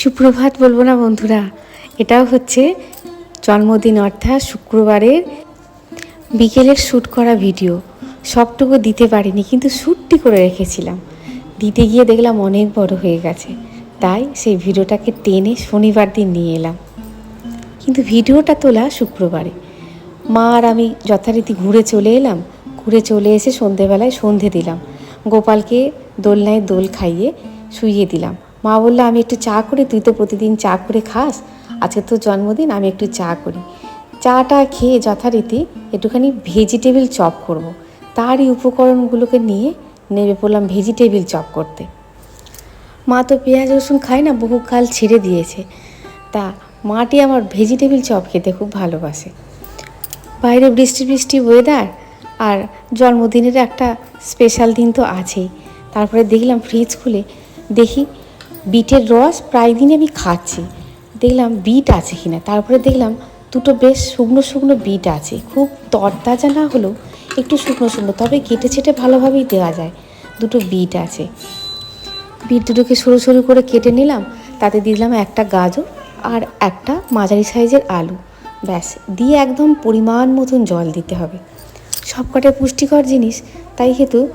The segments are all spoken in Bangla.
সুপ্রভাত বলব না বন্ধুরা। এটাও হচ্ছে জন্মদিন অর্থাৎ শুক্রবারের বিকেলের শ্যুট করা ভিডিও। সবটুকু দিতে পারিনি, কিন্তু শ্যুটটি করে রেখেছিলাম। দিতে গিয়ে দেখলাম অনেক বড় হয়ে গেছে। তাই সেই ভিডিওটাকে টেনে শনিবার দিন নিয়ে এলাম। কিন্তু ভিডিওটা তোলা শুক্রবারে। মা আর আমি যথারীতি ঘুরে চলে এলাম। ঘুরে চলে এসে সন্ধেবেলায় সন্ধে দিলাম। গোপালকে দোলনায় দোল খাইয়ে শুইয়ে দিলাম। মা বলল, আমি একটু চা করি, তুই তো প্রতিদিন চা করে খাস। আজকে তো জন্মদিন, আমি একটু চা করি। চাটা খেয়ে যথারীতি একটুখানি ভেজিটেবিল চপ করব। তারই উপকরণগুলোকে নিয়ে নেমে পড়লাম ভেজিটেবিল চপ করতে। মা তো পেঁয়াজ, রসুন খায় না বহুকাল ছেড়ে দিয়েছে। তা মাটি আমার ভেজিটেবিল চপ খেতে খুব ভালোবাসে। বাইরে বৃষ্টি বৃষ্টি ওয়েদার আর জন্মদিনের একটা স্পেশাল দিন তো আছেই। তারপরে দেখলাম ফ্রিজ খুলে, দেখি বিটের রস প্রায় দিনই আমি খাচ্ছি। দেখলাম বিট আছে কিনা। তারপরে দেখলাম দুটো বেশ শুকনো শুকনো বিট আছে। খুব তরতাজা না হলেও একটু শুকনো শুকনো, তবে কেটে ছেটে ভালোভাবেই দেওয়া যায়। দুটো বিট আছে। বিট দুটোকে সরু সরু করে কেটে নিলাম। তাতে দিলাম একটা গাজর আর একটা মাঝারি সাইজের আলু। ব্যাস, দিয়ে একদম পরিমাণ মতন জল দিতে হবে। সবকটা পুষ্টিকর জিনিস, তাই হেতু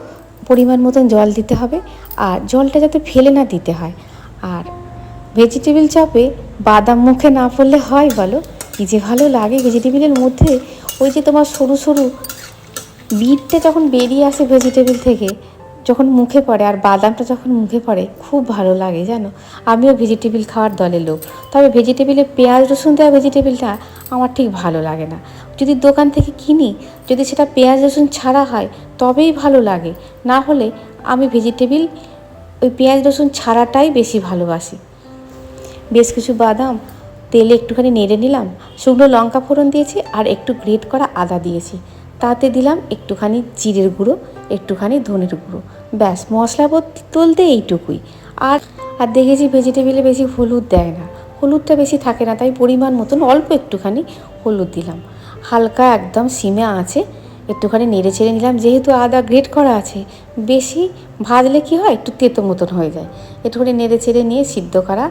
পরিমাণ মতন জল দিতে হবে। আর জলটা যাতে ফেলে না দিতে হয়। আর ভেজিটেবিল চপে বাদাম মুখে না পড়লে হয় বলো? কী যে ভালো লাগে ভেজিটেবিলের মধ্যে ওই যে তোমার সরু সরু বিটটা যখন বেরিয়ে আসে ভেজিটেবিল থেকে, যখন মুখে পড়ে আর বাদামটা যখন মুখে পড়ে, খুব ভালো লাগে জানো? আমিও ভেজিটেবিল খাওয়ার দলের লোক। তবে ভেজিটেবিলে পেঁয়াজ, রসুন দেওয়া ভেজিটেবিলটা আমার ঠিক ভালো লাগে না। যদি দোকান থেকে কিনি, যদি সেটা পেঁয়াজ, রসুন ছাড়া হয়, তবেই ভালো লাগে। না হলে আমি ভেজিটেবিল ওই পেঁয়াজ রসুন ছাড়াটাই বেশি ভালোবাসি। বেশ কিছু বাদাম তেলে একটুখানি নেড়ে নিলাম, শুকনো লঙ্কা ফোড়ন দিয়েছি আর একটু গ্রেট করা আদা দিয়েছি। তাতে দিলাম একটুখানি জিরের গুঁড়ো, একটুখানি ধনের গুঁড়ো। ব্যাস, মশলা তুলতে এইটুকুই। আর আর দেখেছি ভেজিটেবিলে বেশি হলুদ দেয় না। হলুদটা বেশি থাকে না, তাই পরিমাণ মতন অল্প একটুখানি হলুদ দিলাম। হালকা একদম সিমে আছে, একটুখানি নেড়ে ছেড়ে নিলাম, যেহেতু আদা গ্রেট করা আছে। বেশি ভাজলে কি হয়? একটু তেতো মতন হয়ে যায়। একটুখানি নেড়ে ছেড়ে নিয়ে সিদ্ধ করা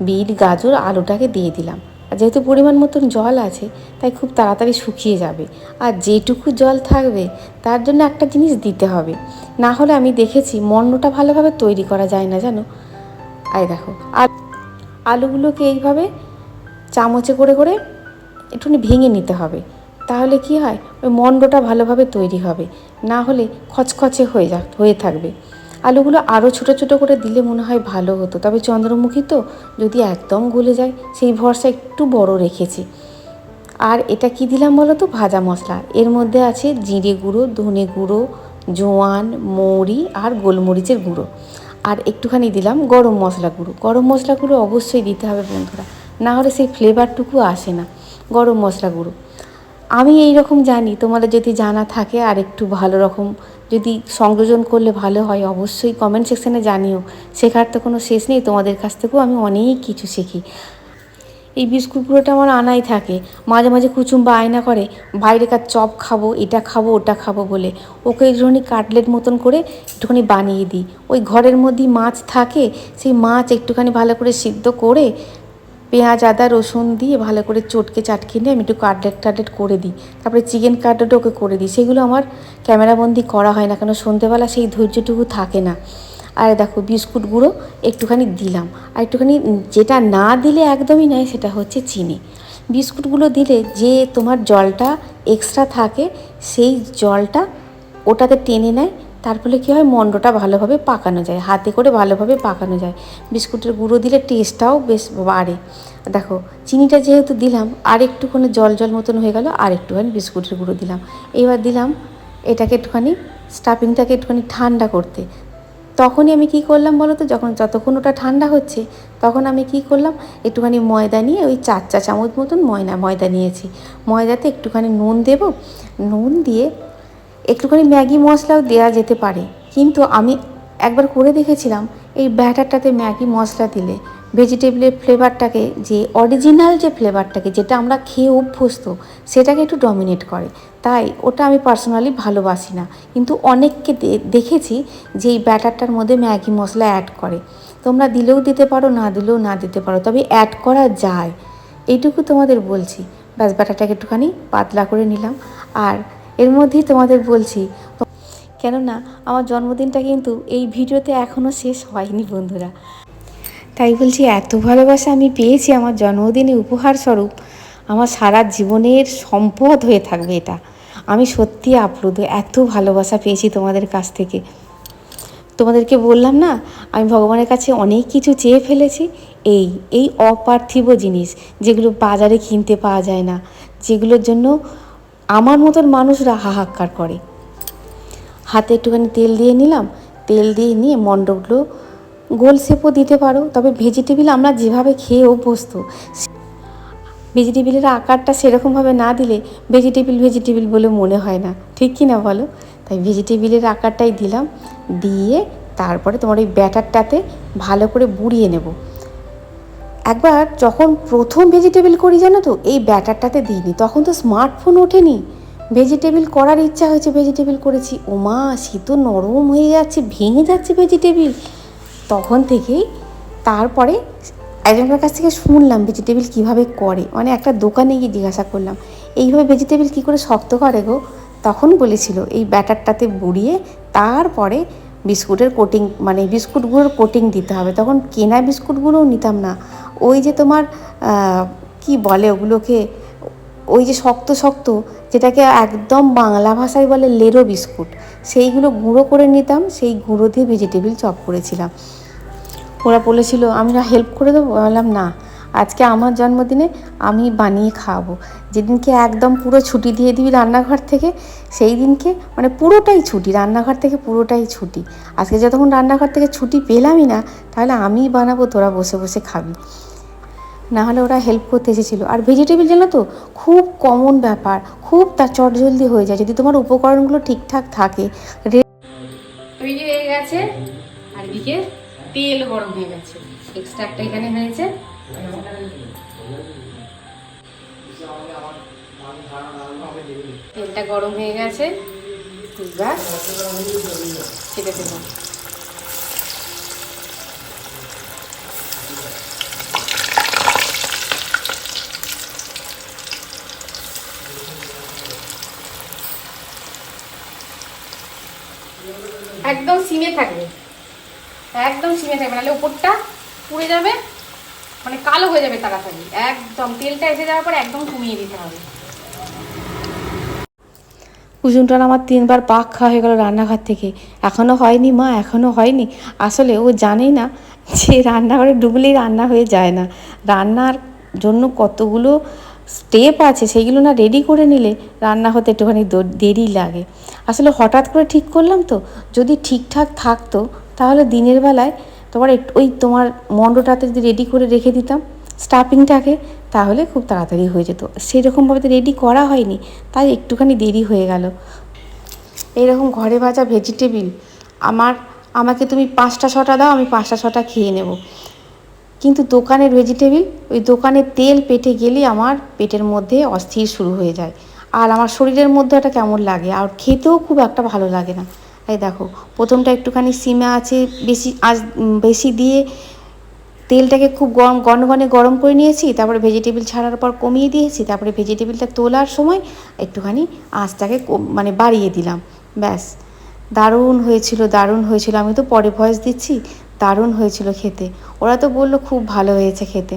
বিট, গাজর, আলুটাকে দিয়ে দিলাম। আর যেহেতু পরিমাণ মতন জল আছে, তাই খুব তাড়াতাড়ি শুকিয়ে যাবে। আর যেটুকু জল থাকবে, তার জন্য একটা জিনিস দিতে হবে। না হলে আমি দেখেছি মন্ডটা ভালোভাবে তৈরি করা যায় না, জানো? আই দেখো। আর আলুগুলোকে এইভাবে চামচে করে করে একটুখানি ভেঙে নিতে হবে। তাহলে কি হয়? ওই মন্ডটা ভালোভাবে তৈরি হবে। না হলে খচখচে হয়ে যা, হয়ে থাকবে। আলুগুলো আরও ছোটো ছোটো করে দিলে মনে হয় ভালো হতো। তবে চন্দ্রমুখী তো যদি একদম গলে যায়, সেই ভরসা একটু বড় রেখেছি। আর এটা কি দিলাম বলো তো ভাজা মশলা। এর মধ্যে আছে জিরে গুঁড়ো, ধনে গুঁড়ো, জোয়ান, মৌরি আর গোলমরিচের গুঁড়ো। আর একটুখানি দিলাম গরম মশলা গুঁড়ো। গরম মশলা গুঁড়ো অবশ্যই দিতে হবে বন্ধুরা। না হলে সেই ফ্লেভারটুকু আসে না। গরম মশলা গুঁড়ো। আমি এই রকম জানি, তোমাদের যদি জানা থাকে আর একটু ভালো রকম, যদি সংযোজন করলে ভালো হয় অবশ্যই কমেন্ট সেকশানে জানিও। শেখার তো কোনো শেষ নেই, তোমাদের কাছ থেকেও আমি অনেক কিছু শিখি। এই বিস্কুটগুলোটা আমার আনাই থাকে। মাঝে মাঝে কুচুম্বা আয়না করে বাইরেকার চপ খাব, এটা খাব, ওটা খাব বলে। ওকে একটুখানি কাটলেট মতন করে একটুখানি বানিয়ে দিই। ওই ঘরের মধ্যেই মাছ থাকে, সেই মাছ একটুখানি ভালো করে সিদ্ধ করে পেঁয়াজ, আদা, রসুন দিয়ে ভালো করে চটকে চাটকে নিয়ে আমি একটু কাটলেট টাটলেট করে দিই। তারপরে চিকেন কাটলেট ওকে করে দিই। সেগুলো আমার ক্যামেরাবন্দি করা হয় না, কেন সন্ধেবেলা সেই ধৈর্যটুকু থাকে না। আর দেখো, বিস্কুট গুঁড়ো একটুখানি দিলাম। আর একটুখানি যেটা না দিলে একদমই নয়, সেটা হচ্ছে চিনি। বিস্কুটগুলো দিলে যে তোমার জলটা এক্সট্রা থাকে, সেই জলটা ওটাতে টেনে নেয় তার ফলে কী হয়, মন্ডটা ভালোভাবে পাকানো যায়, হাতে করে ভালোভাবে পাকানো যায়। বিস্কুটের গুঁড়ো দিলে টেস্টটাও বেশ বাড়ে। দেখো, চিনিটা যেহেতু দিলাম, আর একটুখানি জল জল মতন হয়ে গেল, আর একটুখানি বিস্কুটের গুঁড়ো দিলাম। এবার দিলাম এটাকে একটুখানি স্টাফিংটাকে একটুখানি ঠান্ডা করতে। তখনই আমি কি করলাম বলো তো, যখন যতক্ষণ ওটা ঠান্ডা হচ্ছে, তখন আমি কি করলাম, একটুখানি ময়দা নিয়ে ওই চার চা চামচ মতন ময়না, ময়দা নিয়েছি। ময়দাতে একটুখানি নুন দেব। নুন দিয়ে একটুখানি ম্যাগি মশলাও দেওয়া যেতে পারে। কিন্তু আমি একবার করে দেখেছিলাম, এই ব্যাটারটাতে ম্যাগি মশলা দিলে ভেজিটেবলের ফ্লেভারটাকে যে অরিজিনাল যে ফ্লেভারটাকে যেটা আমরা খেয়ে অভ্যস্ত, সেটাকে একটু ডমিনেট করে। তাই ওটা আমি পার্সোনালি ভালোবাসি না। কিন্তু অনেককে দেখেছি যে এই ব্যাটারটার মধ্যে ম্যাগি মশলা অ্যাড করে। তোমরা দিলেও দিতে পারো, না দিলেও না দিতে পারো, তবে অ্যাড করা যায়। এইটুকু তোমাদের বলছি। ব্যাস ব্যাটারটাকে একটুখানি পাতলা করে নিলাম। আর এর মধ্যেই তোমাদের বলছি কেননা আমার জন্মদিনটা কিন্তু এই ভিডিওতে এখনও শেষ হয়নি বন্ধুরা। তাই বলছি, এত ভালোবাসা আমি পেয়েছি আমার জন্মদিনে উপহার স্বরূপ। আমার সারা জীবনের সম্পদ হয়ে থাকবে এটা। আমি সত্যি আপ্লুত, এত ভালোবাসা পেয়েছি তোমাদের কাছ থেকে। তোমাদেরকে বললাম না, আমি ভগবানের কাছে অনেক কিছু চেয়ে ফেলেছি। এই এই অপার্থিব জিনিস যেগুলো বাজারে কিনতে পাওয়া যায় না, যেগুলোর জন্য আমার মতন মানুষরা হাহাকার করে। হাতে একটুখানি তেল দিয়ে নিলাম, তেল দিয়ে নিয়ে মণ্ডপগুলো গোল শেপও দিতে পারো, তবে ভেজিটেবিল আমরা যেভাবে খেয়ে অভ্যস্ত ভেজিটেবিলের আকারটা সেরকমভাবে না দিলে ভেজিটেবিল ভেজিটেবিল বলে মনে হয় না। ঠিক কি না বলো? তাই ভেজিটেবিলের আকারটাই দিলাম, দিয়ে তারপরে তোমার ওই ব্যাটারটাতে ভালো করে বুড়িয়ে নেব। একবার যখন প্রথম ভেজিটেবিল করি, জানো তো, এই ব্যাটারটাতে দিইনি, তখন তো স্মার্টফোন ওঠেনি। ভেজিটেবিল করার ইচ্ছা হয়েছে ভেজিটেবিল করেছি। ওমা সে তো নরম হয়ে যাচ্ছে, ভেঙে যাচ্ছে ভেজিটেবিল তখন থেকেই তারপরে একজনের কাছ থেকে শুনলাম ভেজিটেবিল কীভাবে করে। মানে একটা দোকানে গিয়ে জিজ্ঞাসা করলাম, এইভাবে ভেজিটেবিল কী করে শক্ত করে গো? তখন বলেছিল, এই ব্যাটারটাতে বুড়িয়ে তারপরে বিস্কুটের কোটিং মানে বিস্কুটগুলোর কোটিং দিতে হবে। তখন কেনা বিস্কুটগুলোও নিতাম না। ওই যে তোমার কি বলে ওগুলোকে, ওই যে শক্ত শক্ত, যেটাকে একদম বাংলা ভাষায় বলে লেরো বিস্কুট, সেইগুলো গুঁড়ো করে নিতাম, সেই গুঁড়ো দিয়ে ভেজিটেবিল চপ করেছিলাম। ওরা বলেছিল, আমি না হেল্প করে দেবো? বললাম, না, আজকে আমার জন্মদিনে আমি বানিয়ে খাওয়াবো। যেদিনকে একদম পুরো ছুটি দিয়ে দিবি রান্নাঘর থেকে, সেই দিনকে মানে পুরোটাই ছুটি, রান্নাঘর থেকে পুরোটাই ছুটি। আজকে যতক্ষণ রান্নাঘর থেকে ছুটি পেলামই না, তাহলে আমিই বানাবো, তোরা বসে বসে খাবি। না হলে ওরা হেল্প করতে এসেছিল। আর ভেজিটেবিল জানো তো, খুব কমন ব্যাপার, খুব তার চটজলদি হয়ে যায়। যদি তোমার উপকরণগুলো ঠিকঠাক থাকে তৈরি হয়ে গেছে, আর এদিকে তেল গরম হয়ে গেছে। এক্সট্রা এখানে হয়েছে। তেলটা গরম হয়ে গেছে ছেড়ে দেবো। একদম সিমে থাকবে। একদম সিমে থাকবে, নাহলে উপরটা পুড়ে যাবে মানে কালো হয়ে যাবে তাড়াতাড়ি। একদম, তেলটা এসে যাওয়ার পর একদম কমিয়ে দিতে হবে। কুসুমটার আমার তিনবার পাক খাওয়া হয়ে গেল রান্নাঘর থেকে। এখনও হয়নি মা এখনও হয়নি। আসলে ও জানেই না যে রান্নাঘরে ডুবলেই রান্না হয়ে যায় না। রান্নার জন্য কতগুলো স্টেপ আছে, সেইগুলো না রেডি করে নিলে রান্না হতে একটুখানি দেরি লাগে। আসলে হঠাৎ করে ঠিক করলাম তো, যদি ঠিকঠাক থাকতো, তাহলে দিনের বেলায় তোমার ওই তোমার মণ্ডটাতে যদি রেডি করে রেখে দিতাম স্টাফিংটাকে তাহলে খুব তাড়াতাড়ি হয়ে যেত। সেরকমভাবে তো রেডি করা হয়নি, তাই একটুখানি দেরি হয়ে গেল। এইরকম ঘরে ভাজা ভেজিটেবিল আমার আমাকে তুমি পাঁচটা ছটা দাও, আমি পাঁচটা ছটা খেয়ে নেব। কিন্তু দোকানের ভেজিটেবিল ওই দোকানের তেল পেটে গেলে আমার পেটের মধ্যে অস্থির শুরু হয়ে যায়। আর আমার শরীরের মধ্যে একটা কেমন লাগে? আর খেতেও খুব একটা ভালো লাগে না। এই দেখো, প্রথমটা একটুখানি সিমে আছে, বেশি আজ বেশি দিয়ে তেলটাকে খুব গরম গনগনে গরম করে নিয়েছি, তারপরে ভেজিটেবিল ছাড়ার পর কমিয়ে দিয়েছি, তারপরে ভেজিটেবিলটা তোলার সময় একটুখানি আঁচটাকে মানে বাড়িয়ে দিলাম। ব্যাস, দারুণ হয়েছিল দারুণ হয়েছিল। আমি তো পরে ভয়েস দিচ্ছি। দারুণ হয়েছিল খেতে। ওরা তো বলল খুব ভালো হয়েছে খেতে।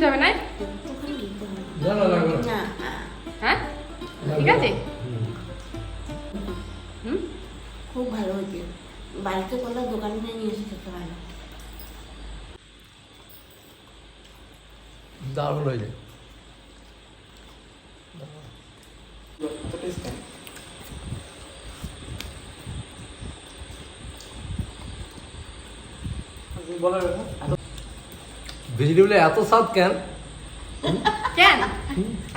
দিতে হবে না হ্যাঁ? ঠিক আছে? হুম। খুব ভালো হয়েছে। বাড়িতে করলে দোকানে থেকে নিয়ে এসে খেতে ভালো। দারুণ হয়েছে ভেজিটেবলে এত স্বাদ কেন? কেন?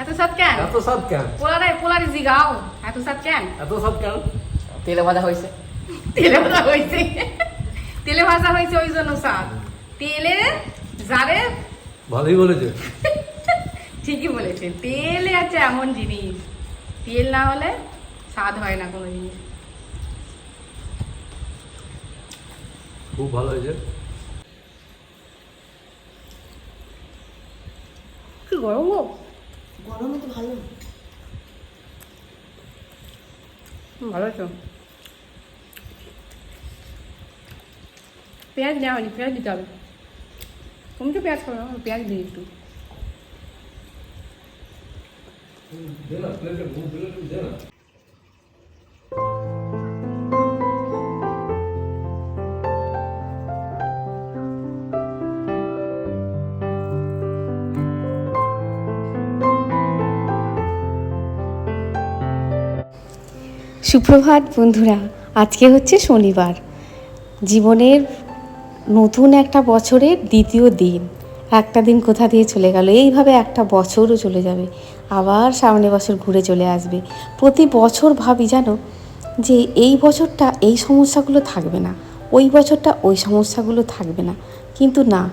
এত সাত কেন? এত স্বাদ কেন? পোলারে পোলারে জিগাও। এত সাত কেন? এত স্বাদ কেন? তেলে ভাজা হয়েছে। তেলে ভাজা হয়েছে। তেলে ভাজা হয়েছে ওই জন্য স্বাদ। তেলে জারে ভালোই বলেছে। ঠিকই বলেছে। তেলে আছে এমন জিনিস। তেল না হলে স্বাদ হয় না কোনো জিনিস। খুব ভালো হয়েছে। গরম গো গরমে তো ভালো। ভালো আছো? পেঁয়াজ নেওয়া হয়নি পেঁয়াজ দিতে হবে। তুমি তো পেঁয়াজ খাবে না পেঁয়াজ দিই একটু। দে না প্লেটে মুখ দিলে তুমি সুপ্রভাত বন্ধুরা, আজকে হচ্ছে শনিবার। জীবনের নতুন একটা বছরের দ্বিতীয় দিন। একটা দিন কোথা দিয়ে চলে গেল? এইভাবে একটা বছরও চলে যাবে। আবার সামনে বছর ঘুরে চলে আসবে। প্রতি বছর ভাবি জানো যে এই বছরটা এই সমস্যাগুলো থাকবে না, ওই বছরটা ওই সমস্যাগুলো থাকবে না। কিন্তু না,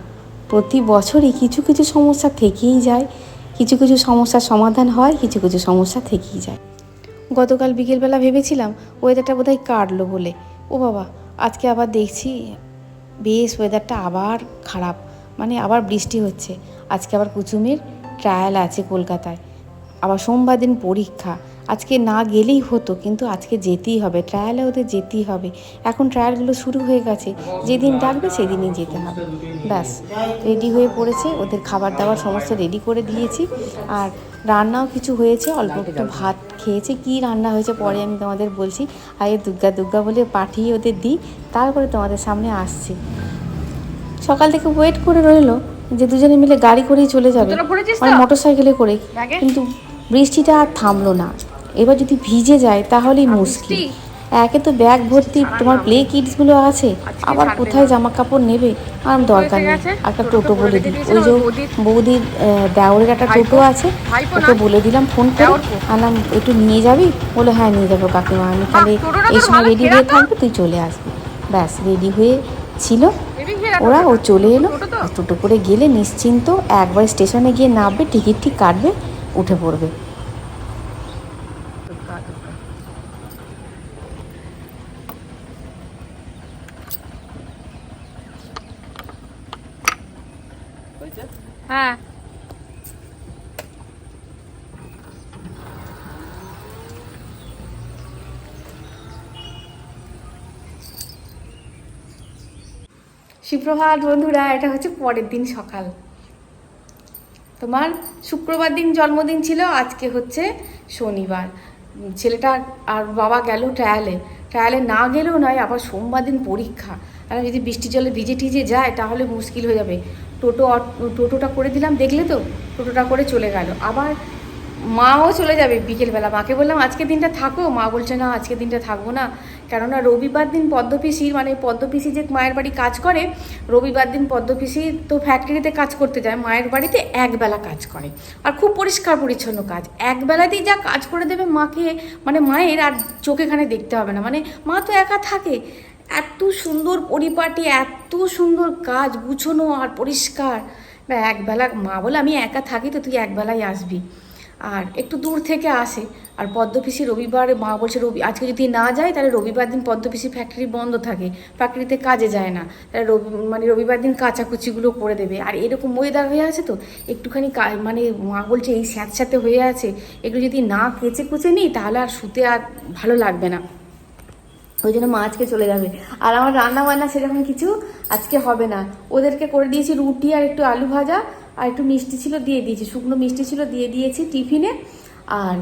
প্রতি বছরই কিছু কিছু সমস্যা থেকেই যায়, কিছু কিছু সমস্যার সমাধান হয়, কিছু কিছু সমস্যা থেকেই যায়। গতকাল বিকেলবেলা ভেবেছিলাম ওয়েদারটা বোধহয় কাটলো বলে। ও বাবা, আজকে আবার দেখছি। বেশ ওয়েদারটা আবার খারাপ। মানে আবার বৃষ্টি হচ্ছে। আজকে আবার কুচুমের ট্রায়াল আছে কলকাতায়। আবার সোমবার দিন পরীক্ষা। আজকে না গেলেই হতো, কিন্তু আজকে যেতেই হবে। ট্রায়ালে ওদের যেতেই হবে। এখন ট্রায়ালগুলো শুরু হয়ে গেছে। যেদিন ডাকবে সেদিনই যেতে হবে। ব্যাস রেডি হয়ে পড়েছে। ওদের খাবার দাবার সমস্ত রেডি করে দিয়েছি। আর রান্নাও কিছু হয়েছে অল্প একটু ভাত খেয়েছে। কি রান্না হয়েছে পরে আমি তোমাদের বলছি। আগে দুর্গা দুর্গা বলে পাঠিয়ে ওদের দিই তারপরে তোমাদের সামনে আসছি। সকাল থেকে ওয়েট করে রইল যে দুজনে মিলে গাড়ি করেই চলে যাবে? মানে মোটর সাইকেলে করে কিন্তু বৃষ্টিটা আর থামলো না। এবার যদি ভিজে যায় তাহলেই মুশকিল। একে তো ব্যাগ ভর্তি তোমার প্লে কিটসগুলো আছে আবার কোথায় জামা কাপড় নেবে? আর দরকার নেই একটা টোটো বলে দিই। ওই যে বৌদির- দেওরের একটা টোটো আছে ওকে বলে দিলাম ফোন করে? আনাম একটু নিয়ে যাবি? বলে হ্যাঁ নিয়ে যাব কাকিমা আমি তাহলে এই সময় রেডি হয়ে। থাকবে তুই চলে আসবি। ব্যাস রেডি হয়ে ছিল। ওরা ও চলে এলো। টোটো করে গেলে নিশ্চিন্ত একবার স্টেশনে গিয়ে নামবে টিকিট ঠিক কাটবে উঠে পড়বে হ্যাঁ সুপ্রভাত বন্ধুরা, এটা হচ্ছে পরের দিন সকাল। তোমার শুক্রবার দিন জন্মদিন ছিল, আজকে হচ্ছে শনিবার। ছেলেটা আর বাবা গেল ট্রায়ালে। ট্রায়ালে না গেলেও নয়, আবার সোমবার দিন পরীক্ষা। আর যদি বৃষ্টি জলে ভিজে টিজে যায়, তাহলে মুশকিল হয়ে যাবে। টোটো টোটোটা করে দিলাম, দেখলে তো? টোটোটা করে চলে গেল। আবার মাও চলে যাবে বিকেলবেলা। মাকে বললাম আজকে দিনটা থাকো। মা বলছে, না আজকে দিনটা থাকব না। কেননা রবিবার দিন পদ্মপিসির মানে পদ্মপিসি যে মায়ের বাড়ি কাজ করে, রবিবার দিন পদ্মপিসি তো ফ্যাক্টরিতে কাজ করতে যায়, মায়ের বাড়িতে একবেলা কাজ করে। আর খুব পরিষ্কার পরিচ্ছন্ন কাজ। একবেলাতেই যা কাজ করে দেবে মাকে মানে মায়ের আর চোখেখানে দেখতে হবে না। মানে মা তো একা থাকে। এত সুন্দর পরিপাটি, এত সুন্দর কাজ, গুছোনো আর পরিষ্কার। একবেলা মা বলে, আমি একা থাকি তো তুই একবেলাই আসবি। আর একটু দূর থেকে আসে। আর পদ্মপিসি রবিবার মা বলছে, রবি, আজকে যদি না যায়, তাহলে রবিবার দিন পদ্মপিসি ফ্যাক্টরি বন্ধ থাকে। ফ্যাক্টরিতে কাজে যায় না। তাহলে রবি মানে রবিবার দিন কাঁচাকুচিগুলো করে দেবে। আর এরকম ওয়েদার হয়ে আছে তো, একটুখানি মানে মা বলছে, এই স্যাঁতস্যাঁতে হয়ে আছে। এগুলো যদি না কেচে কুচে নিই, তাহলে আর শুতে আর ভালো লাগবে না। ওই জন্য মা আজকে চলে যাবে। আর আমার রান্না বান্না সেরকম কিছু আজকে হবে না। ওদেরকে করে দিয়েছি রুটি আর একটু আলু ভাজা। আর একটু মিষ্টি ছিল, দিয়ে দিয়েছি। শুকনো মিষ্টি ছিল, দিয়ে দিয়েছি টিফিনে। আর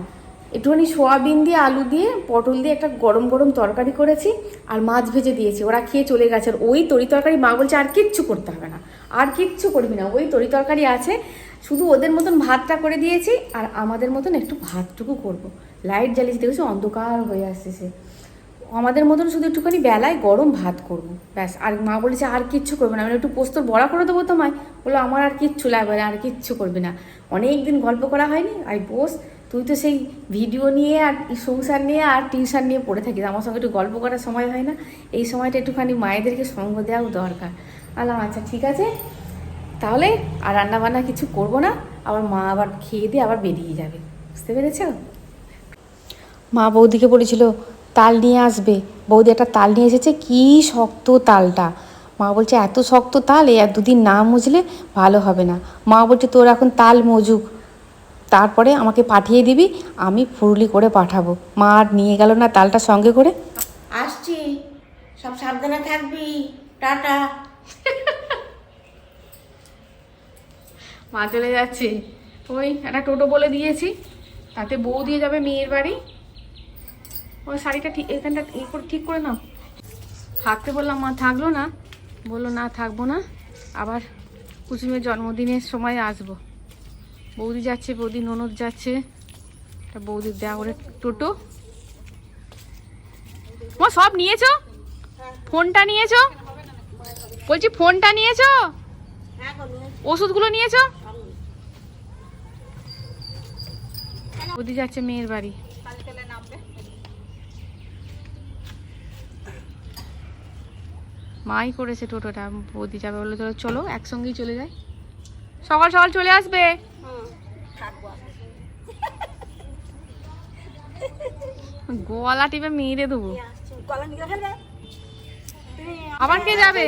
একটুখানি সোয়াবিন দিয়ে, আলু দিয়ে, পটল দিয়ে একটা গরম গরম তরকারি করেছি আর মাছ ভেজে দিয়েছি। ওরা খেয়ে চলে গেছে। আর ওই তরি তরকারি মা বলছে, আর কিচ্ছু করতে হবে না। আর কিচ্ছু করবি না। ওই তরি তরকারি আছে। শুধু ওদের মতন ভাতটা করে দিয়েছি আর আমাদের মতন একটু ভাতটুকু করব। লাইট জ্বালিয়েছি। দেখেছি? অন্ধকার হয়ে আসছে আমাদের মতন শুধু একটুখানি বেলায় গরম ভাত করব। ব্যাস, আর মা বলেছে, আর কিচ্ছু করবে না। আমি একটু পোস্তর বড়া করে দেবো তোমায়? বলল, আমার আর কিচ্ছু লাগবে না, আর কিচ্ছু করবে না। অনেক দিন গল্প করা হয়নি আই বোস তুই তো সেই ভিডিও নিয়ে আর সংসার নিয়ে আর টিউশন নিয়ে পড়ে থাকিস। আমার সঙ্গে একটু গল্প করার সময় হয় না, এই সময়টা একটুখানি মায়েদেরকে সঙ্গ দেওয়াও দরকার। আলাম আচ্ছা ঠিক আছে। তাহলে আর রান্না বান্না কিছু করব না, আবার মা আবার খেয়ে দিয়ে আবার বেরিয়ে যাবে। বুঝতে পেরেছ? মা বৌদিকে বলেছিল তাল নিয়ে আসবে। বৌদি একটা তাল নিয়ে এসেছে কি শক্ত তালটা। মা বলছে এত শক্ত তাল এই আর দুদিন না মুজলে ভালো হবে না। মা বলছে তোর এখন তাল মজুক। তারপরে আমাকে পাঠিয়ে দিবি আমি ফুরুলি করে পাঠাবো। মা আর নিয়ে গেল না তালটা সঙ্গে করে। আসছি। সব সাবধানে থাকবি। টাটা। মা চলে যাচ্ছে। ওই একটা টোটো বলে দিয়েছি তাতে বউ দিয়ে যাবে মেয়ের বাড়ি। ওই শাড়িটা ঠিক, এখানটা ঠিক করে নাও। থাকতে বললাম, মা, থাকল না? বলল, না, থাকব না। আবার কুসুমের জন্মদিনের সময় আসব। বৌদি যাচ্ছে, বৌদি ননদ যাচ্ছে। তা বৌদির দেওয়া করে টোটো। মা, সব নিয়েছো? ফোনটা নিয়েছো? বলছি, ফোনটা নিয়েছো? ওষুধগুলো নিয়েছো? বৌদি যাচ্ছে মেয়ের বাড়ি। মাই করেছে টোটোটা, বৌদি যাবে বলে চলো চলো, একসঙ্গেই চলে যাই। সকাল সকাল চলে আসবে। গলা টিপে মেরে দেবো। আবার কে যাবে?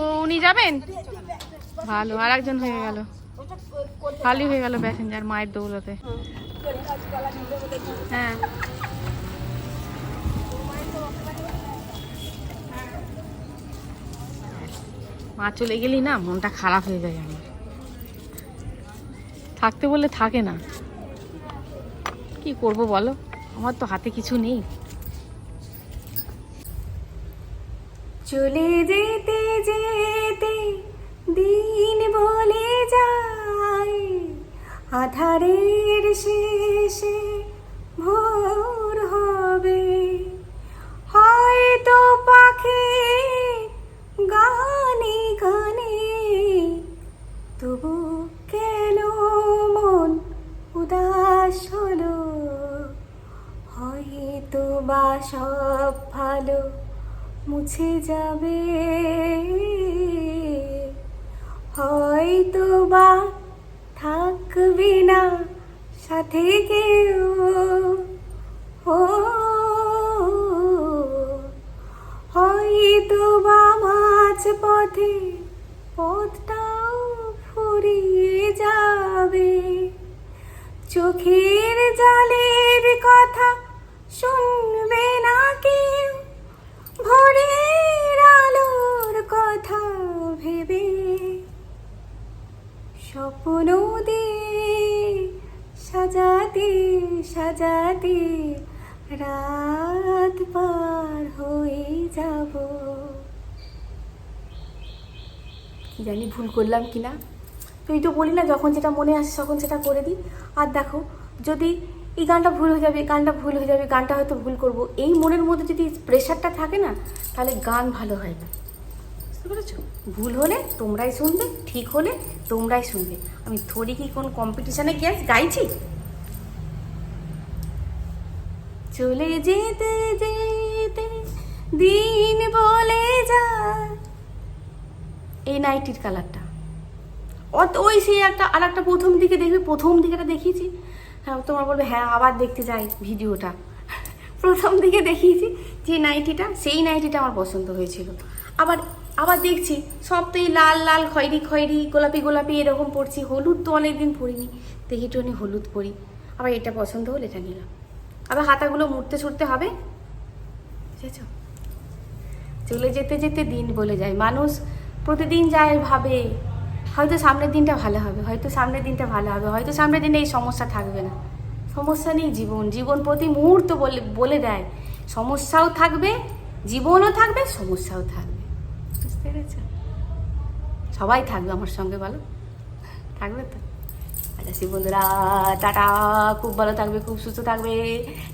ও, উনি যাবেন? ভালো আর একজন হয়ে গেল। খালি হয়ে গেল প্যাসেঞ্জার মায়ের দৌলতে। হ্যাঁ। মা চলে গেলি না মনটা খারাপ হয়ে যায় আমার। থাকতে বললে থাকে না। কি করব বলো? আমার তো হাতে কিছু নেই। চলে যেতে যেতে দিন বলে যায়। আধারের শেষে ভোর হবে। তবু কেন মন, উদাস হলো। হয়তো বা সব ভালো মুছে যাবে। হয়তো বা থাকবে না সাথে কেউ। ও, হয়তো বা মাঝ পথে পথটাও ফুরিয়ে যাবে। চোখের জলের কথা শুনবে না কেউ। ভোরের আলোর কথা ভেবে স্বপ্ন দিয়ে সাজাতে সাজাতে রাত পার হয়ে যাব। কি জানি ভুল করলাম কি না তুই তো বলি না যখন যেটা মনে আসে তখন সেটা করে দিই। আর দেখো, যদি এই গানটা ভুল হয়ে যাবে, গানটা ভুল হয়ে যাবে, গানটা হয়তো ভুল করব। এই মনের মধ্যে যদি প্রেশারটা থাকে না, তাহলে গান ভালো হয় না। বুঝতে ভুল হলে তোমরাই শুনবে, ঠিক হলে তোমরাই শুনবে। আমি থোড়ি কি কোন কম্পিটিশনে গিয়ে গাইছি? চলে যেতে যেতে দিন বলে যায়। এই নাইটির কালারটা ওই সেই একটা আর একটা প্রথম দিকে দেখবে, প্রথম দিকেটা দেখিয়েছি। হ্যাঁ তোমার বলবে হ্যাঁ আবার দেখতে যাই ভিডিওটা। প্রথম দিকে দেখিয়েছি যে নাইটিটা, সেই নাইটিটা আমার পছন্দ হয়েছিল। আবার আবার দেখছি, সব তো এই লাল লাল, খয়েরি খয়েরি, গোলাপি গোলাপি এরকম পড়ছি হলুদ তো অনেকদিন পরিনি। দেখি একটুখানি হলুদ পরি। আবার এটা পছন্দ হলে এটা নিলাম। আবার হাতাগুলো মুড়তে ছুটতে হবে। বুঝেছ? চলে যেতে যেতে দিন বলে যায়। মানুষ প্রতিদিন যায় ভাবে হয়তো সামনের দিনটা ভালো হবে, হয়তো সামনের দিনটা ভালো হবে, হয়তো সামনের দিনে এই সমস্যা থাকবে না। সমস্যা নেই জীবন জীবন প্রতি মুহূর্ত বলে বলে দেয়। সমস্যাও থাকবে, জীবনও থাকবে, সমস্যাও থাকবে। বুঝতে পেরেছ? সবাই থাকবে আমার সঙ্গে, বলো? থাকবে তো? আচ্ছা শিব বন্ধুরা, টাটা। খুব ভালো থাকবে, খুব সুস্থ থাকবে।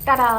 টাটা।